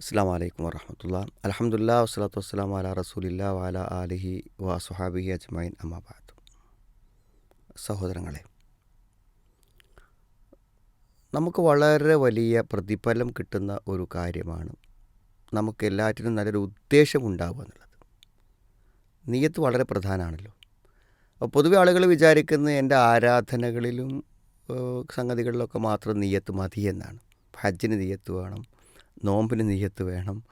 അസ്സാം വലൈക്കും വറഹമത്തുള്ള. അലഹമുല്ലാ വസ്സലാത്തു വസ്സലാം അല റസൂലില്ല വാല ആലിഹി വ സുഹാബിഹി അജ്മൈൻ അമ്മാബാദ് സഹോദരങ്ങളെ നമുക്ക് വളരെ വലിയ പ്രതിഫലം കിട്ടുന്ന ഒരു കാര്യമാണ് നമുക്ക് എല്ലാറ്റിനും നല്ലൊരു ഉദ്ദേശം ഉണ്ടാവുക എന്നുള്ളത്. നീയത്ത് വളരെ പ്രധാനമാണല്ലോ അപ്പോൾ പൊതുവെ ആളുകൾ വിചാരിക്കുന്നത് എന്റെ ആരാധനകളിലും സംഗതികളിലൊക്കെ മാത്രം നീയത്ത് മതി എന്നാണ്. ഹജ്ജിന് നീയത്ത് വേണം നോമ്പിന് നീയത്ത് വേണം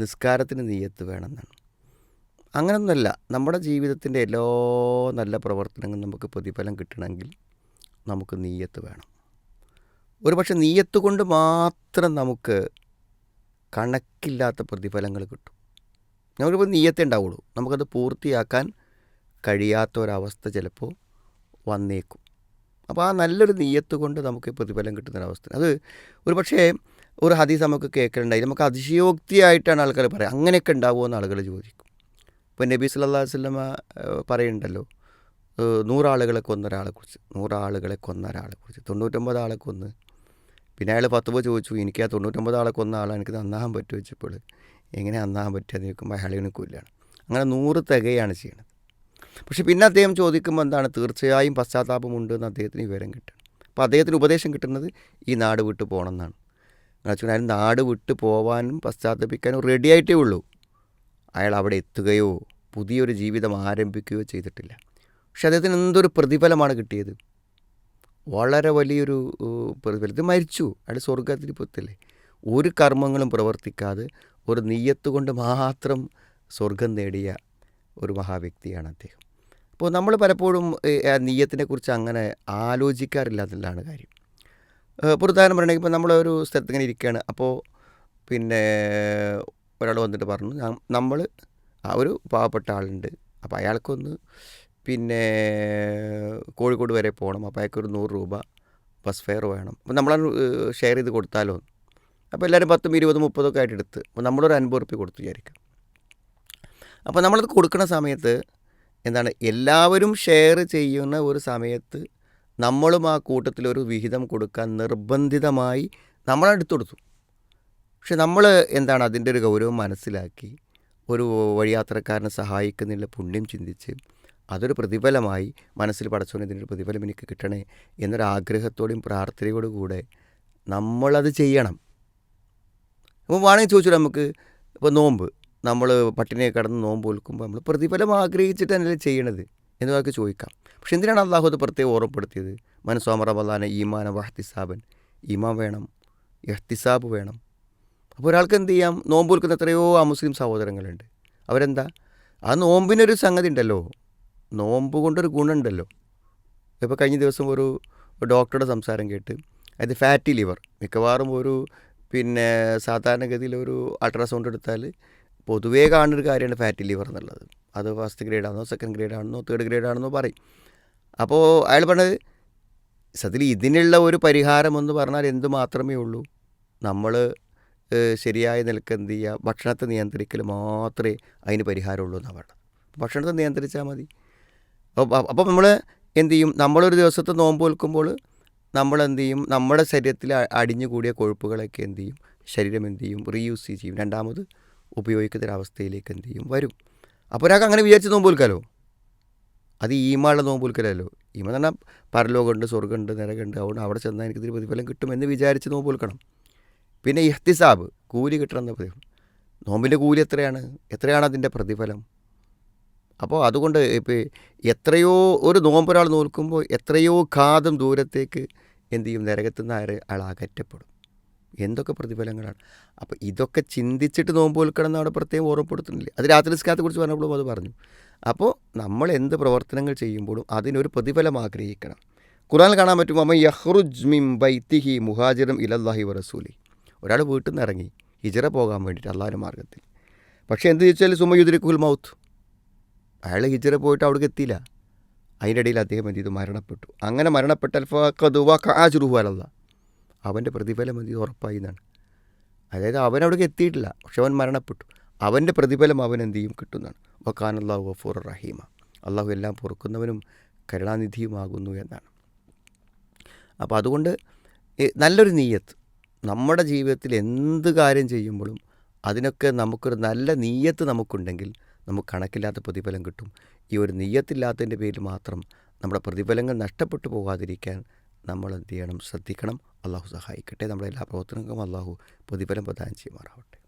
നിസ്കാരത്തിന് നീയത്ത് വേണം എന്നാണ് അങ്ങനൊന്നല്ല നമ്മുടെ ജീവിതത്തിന്റെ എല്ലാ നല്ല പ്രവർത്തനങ്ങളും നമുക്ക് പ്രതിഫലം കിട്ടണമെങ്കിൽ നമുക്ക് നീയത്ത് വേണം. ഒരു പക്ഷേ നീയത്ത് കൊണ്ട് മാത്രം നമുക്ക് കണക്കില്ലാത്ത പ്രതിഫലങ്ങൾ കിട്ടും. നമുക്കിപ്പോൾ നീയത്തേ ഉണ്ടാവുള്ളൂ. നമുക്കത് പൂർത്തിയാക്കാൻ കഴിയാത്ത ഒരവസ്ഥ ചിലപ്പോൾ വന്നേക്കും. അപ്പോൾ ആ നല്ലൊരു നീയത്ത് കൊണ്ട് നമുക്ക് പ്രതിഫലം കിട്ടുന്നൊരവസ്ഥ. അത് ഒരു പക്ഷേ ഒരു ഹദീസ് നമുക്ക് കേൾക്കലുണ്ടായി. നമുക്ക് അതിശയോക്തിയായിട്ടാണ് ആൾക്കാർ പറയുക. അങ്ങനെയൊക്കെ ഉണ്ടാവുമോ എന്ന് ആളുകൾ ചോദിക്കും. ഇപ്പോൾ നബി സല്ലാ ഏഹ്, പറയുന്നുണ്ടല്ലോ നൂറാളുകളെ കൊന്ന ഒരാളെക്കുറിച്ച് നൂറാളുകളെ കൊന്ന ഒരാളെക്കുറിച്ച് തൊണ്ണൂറ്റൊമ്പത് ആളെ കൊന്ന്. പിന്നെ അയാൾ പത്ത് പോയി ചോദിച്ചു എനിക്ക് ആ തൊണ്ണൂറ്റൊമ്പത് ആളെ കൊന്ന ആളെ എനിക്ക് നന്നാകാൻ പറ്റുമോ? വെച്ചപ്പോൾ എങ്ങനെ നന്നാകാൻ പറ്റുക? എന്ന് ചോദിക്കുമ്പോൾ അയാൾ കൊല്ലാണ് അങ്ങനെ നൂറ് തികയാണ് ചെയ്യണത്. പക്ഷേ പിന്നെ അദ്ദേഹം ചോദിക്കുമ്പോൾ എന്താണ്? തീർച്ചയായും പശ്ചാത്താപമുണ്ട് എന്ന് അദ്ദേഹത്തിന് വിവരം കിട്ടും. അപ്പോൾ അദ്ദേഹത്തിന് ഉപദേശം കിട്ടുന്നത് ഈ നാട് വിട്ടു പോകണം എന്നാണ്. എന്ന് നാട് വിട്ട് പോവാനും പശ്ചാത്തപിക്കാനും റെഡി ആയിട്ടേ ഉള്ളൂ. അയാൾ അവിടെ എത്തുകയോ പുതിയൊരു ജീവിതം ആരംഭിക്കുകയോ ചെയ്തിട്ടില്ല. പക്ഷെ അദ്ദേഹത്തിന് എന്തൊരു പ്രതിഫലമാണ് കിട്ടിയത്? വളരെ വലിയൊരു ഏഹ്, പ്രതിഫലം. ഇത് മരിച്ചു. അയാൾ സ്വർഗത്തിൽ പൊത്തല്ലേ ഒരു കർമ്മങ്ങളും പ്രവർത്തിക്കാതെ ഒരു നെയ്യത്ത് കൊണ്ട് മാത്രം സ്വർഗം നേടിയ ഒരു മഹാവ്യക്തിയാണ് അദ്ദേഹം. അപ്പോൾ നമ്മൾ പലപ്പോഴും ഏഹ്, കുറിച്ച് അങ്ങനെ ആലോചിക്കാറില്ല എന്നുള്ളതാണ് കാര്യം. ഇപ്പോൾ ഉദാഹരണം പറയണമെങ്കിൽ ഇപ്പോൾ നമ്മളൊരു സ്ഥലത്ത് ഇങ്ങനെ ഇരിക്കുകയാണ് അപ്പോൾ പിന്നെ ഒരാൾ വന്നിട്ട് പറഞ്ഞു നമ്മൾ ആ ഒരു പാവപ്പെട്ട ആളുണ്ട്. അപ്പോൾ അയാൾക്കൊന്ന് പിന്നെ കോഴിക്കോട് വരെ പോകണം. അപ്പോൾ അയാൾക്ക് ഒരു നൂറ് രൂപ ബസ് ഫെയർ വേണം. അപ്പോൾ നമ്മളത് ഷെയർ ചെയ്ത് കൊടുത്താലോ. അപ്പോൾ എല്ലാവരും പത്തും ഇരുപതും ഒക്കെ ആയിട്ട് എടുത്ത് അപ്പോൾ നമ്മളൊരു അൻപത് റുപ്യ കൊടുത്തു വിചാരിക്കാം. അപ്പോൾ നമ്മളത് കൊടുക്കുന്ന സമയത്ത് എന്താണ് എല്ലാവരും ഷെയർ ചെയ്യുന്ന ഒരു സമയത്ത് നമ്മളും ആ കൂട്ടത്തിൽ ഒരു വിഹിതം കൊടുക്കാൻ നിർബന്ധിതമായി നമ്മളെടുത്തു കൊടുത്തു. പക്ഷെ നമ്മൾ എന്താണ് അതിന്റെ ഒരു ഗൗരവം മനസ്സിലാക്കി ഒരു വഴിയാത്രക്കാരനെ സഹായിക്കുന്നില്ല പുണ്യം ചിന്തിച്ച് അതൊരു പ്രതിഫലമായി മനസ്സിൽ പടച്ചോനെ ഇതിനൊരു പ്രതിഫലം എനിക്ക് കിട്ടണേ എന്നൊരു ആഗ്രഹത്തോടെയും പ്രാർത്ഥനയോടും കൂടെ നമ്മളത് ചെയ്യണം. അപ്പോൾ വേണമെങ്കിൽ ചോദിച്ചു നമുക്ക് ഇപ്പോൾ നോമ്പ് നമ്മൾ പട്ടിണിയെ കടന്ന് നോമ്പ് ഒൽക്കുമ്പോൾ നമ്മൾ പ്രതിഫലം ആഗ്രഹിച്ചിട്ട് തന്നെ ചെയ്യണത്? എന്ന് നമുക്ക് ചോദിക്കാം. പക്ഷെ എന്തിനാണ് അള്ളാഹു അത് പ്രത്യേകം ഓർമ്മപ്പെടുത്തിയത്? മനസ്സോമ റമദാന ഈമാന വഹ്തിസാബൻ ഈമാൻ വേണം എഹ്തിസാബ് വേണം. അപ്പോൾ ഒരാൾക്ക് എന്ത് ചെയ്യാം? നോമ്പ് കൊടുക്കുന്ന എത്രയോ ആ മുസ്ലിം സഹോദരങ്ങളുണ്ട്. അവരെന്താ? ആ നോമ്പിനൊരു സംഗതി ഉണ്ടല്ലോ. നോമ്പ് കൊണ്ടൊരു ഗുണമുണ്ടല്ലോ. ഇപ്പോൾ കഴിഞ്ഞ ദിവസം ഒരു ഡോക്ടറുടെ സംസാരം കേട്ട് അത് ഫാറ്റി ലിവർ. മിക്കവാറും ഒരു പിന്നെ സാധാരണഗതിയിൽ ഒരു അൾട്രാസൗണ്ട് എടുത്താൽ പൊതുവേ കാണുന്നൊരു കാര്യമാണ് ഫാറ്റി ലിവർ എന്നുള്ളത്. അത് ഫസ്റ്റ് ഗ്രേഡ് ആണെന്നോ സെക്കൻഡ് ഗ്രേഡ് ആണെന്നോ തേർഡ് ഗ്രേഡ് ആണെന്നോ പറയും. അപ്പോൾ അയാൾ പറഞ്ഞത് സത്യത്തിൽ ഇതിനുള്ള ഒരു പരിഹാരം എന്ന് പറഞ്ഞാൽ എന്ത് മാത്രമേ ഉള്ളൂ? നമ്മൾ ശരിയായ നിലയ്ക്ക് എന്ത് ചെയ്യുക ഭക്ഷണത്തെ നിയന്ത്രിക്കൽ മാത്രമേ അതിന് പരിഹാരമുള്ളൂ എന്നാണ് പറഞ്ഞത്. ഭക്ഷണത്തെ നിയന്ത്രിച്ചാൽ മതി. അപ്പോൾ നമ്മൾ എന്ത് ചെയ്യും? നമ്മളൊരു ദിവസത്തെ നോമ്പ് വിൽക്കുമ്പോൾ നമ്മൾ എന്ത് ചെയ്യും? നമ്മുടെ ശരീരത്തിൽ അടിഞ്ഞു കൂടിയ കൊഴുപ്പുകളൊക്കെ എന്ത് ചെയ്യും? ശരീരം എന്ത് ചെയ്യും? റീയൂസ് ചെയ്യും. രണ്ടാമത് ഉപയോഗിക്കുന്ന ഒരു അവസ്ഥയിലേക്ക് എന്ത് ചെയ്യും? വരും. അപ്പോൾ ഒരാൾക്ക് അങ്ങനെ വിചാരിച്ച് നോമ്പ് വിൽക്കാലോ? അത് ഈമാളുടെ നോമ്പ് വിൽക്കലല്ലോ. ഈമ എന്ന് പറഞ്ഞാൽ പരലോകമുണ്ട് സ്വർഗമുണ്ട് നരകമുണ്ട്. അതുകൊണ്ട് അവിടെ ചെന്നാൽ എനിക്ക് ഇതിന് പ്രതിഫലം കിട്ടുമെന്ന് വിചാരിച്ച് നോമ്പ് വിൽക്കണം. പിന്നെ ഇഹ്തിസാബ് കൂലി കിട്ടണം പ്രതിഫലം. നോമ്പിന്റെ കൂലി എത്രയാണ്? എത്രയാണ് അതിന്റെ പ്രതിഫലം? അപ്പോൾ അതുകൊണ്ട് ഇപ്പോൾ എത്രയോ ഒരു നോമ്പൊരാൾ നോൽക്കുമ്പോൾ എത്രയോ ഘാതം ദൂരത്തേക്ക് എന്ത് ചെയ്യും? നരകത്തു ആൾ അകറ്റപ്പെടും. എന്തൊക്കെ പ്രതിഫലങ്ങളാണ്? അപ്പോൾ ഇതൊക്കെ ചിന്തിച്ചിട്ട് നോമ്പ് വിൽക്കണം അവിടെ പ്രത്യേകം ഓർമ്മപ്പെടുത്തുന്നില്ലേ. അത് രാത്രി സ്കാത്തെക്കുറിച്ച് കുറിച്ച് പറഞ്ഞപ്പോഴും അത് പറഞ്ഞു. അപ്പോൾ നമ്മൾ എന്ത് പ്രവർത്തനങ്ങൾ ചെയ്യുമ്പോഴും അതിനൊരു പ്രതിഫലം ആഗ്രഹിക്കണം. ഖുറാനിൽ കാണാൻ പറ്റും അമ്മ യഹ്റുജ് മിം ബൈത്തിഹി മുഹാജിറും ഇലല്ലാഹി വറസൂലി. ഒരാൾ വീട്ടിൽ നിന്ന് ഇറങ്ങി ഹിജറ പോകാൻ വേണ്ടിയിട്ട് അള്ളാഹിന്റെ മാർഗത്തിൽ. പക്ഷേ എന്ത് ചോദിച്ചാൽ സുമയുദ്രിക്കുൽ മൗത്ത്. അയാൾ ഹിജറ പോയിട്ട് അവിടേക്ക് എത്തിയില്ല. അതിന്റെ ഇടയിൽ അദ്ദേഹം എന്ത് ചെയ്തു? മരണപ്പെട്ടു. അങ്ങനെ മരണപ്പെട്ടാൽ ഫതുവ കാജുറുഹു അലല്ല അവന്റെ പ്രതിഫലം മതി ഉറപ്പായി എന്നാണ്. അതായത് അവൻ അവിടേക്ക് എത്തിയിട്ടില്ല. പക്ഷെ അവൻ മരണപ്പെട്ടു. അവന്റെ പ്രതിഫലം അവൻ എന്ത് ചെയ്യും? കിട്ടുന്നതാണ് വക്കാൻ അള്ളാഹു ഗഫൂർ റഹീമ. അള്ളാഹു എല്ലാം പൊറുക്കുന്നവനും കരുണാനിധിയുമാകുന്നു എന്നാണ്. അപ്പോൾ അതുകൊണ്ട് നല്ലൊരു നീയത്ത്. നമ്മുടെ ജീവിതത്തിൽ എന്ത് കാര്യം ചെയ്യുമ്പോഴും അതിനൊക്കെ നമുക്കൊരു നല്ല നീയത്ത് നമുക്കുണ്ടെങ്കിൽ നമുക്ക് കണക്കില്ലാത്ത പ്രതിഫലം കിട്ടും. ഈ ഒരു നീയത്തില്ലാത്തതിന്റെ പേരിൽ മാത്രം നമ്മുടെ പ്രതിഫലങ്ങൾ നഷ്ടപ്പെട്ടു പോകാതിരിക്കാൻ നമ്മൾ എന്ത് ചെയ്യണം? ശ്രദ്ധിക്കണം. അള്ളാഹു സഹായിക്കട്ടെ. നമ്മുടെ എല്ലാ പ്രവർത്തനങ്ങൾക്കും അള്ളാഹു പ്രതിഫലം പ്രദാനം ചെയ്യുമാറാവട്ടെ.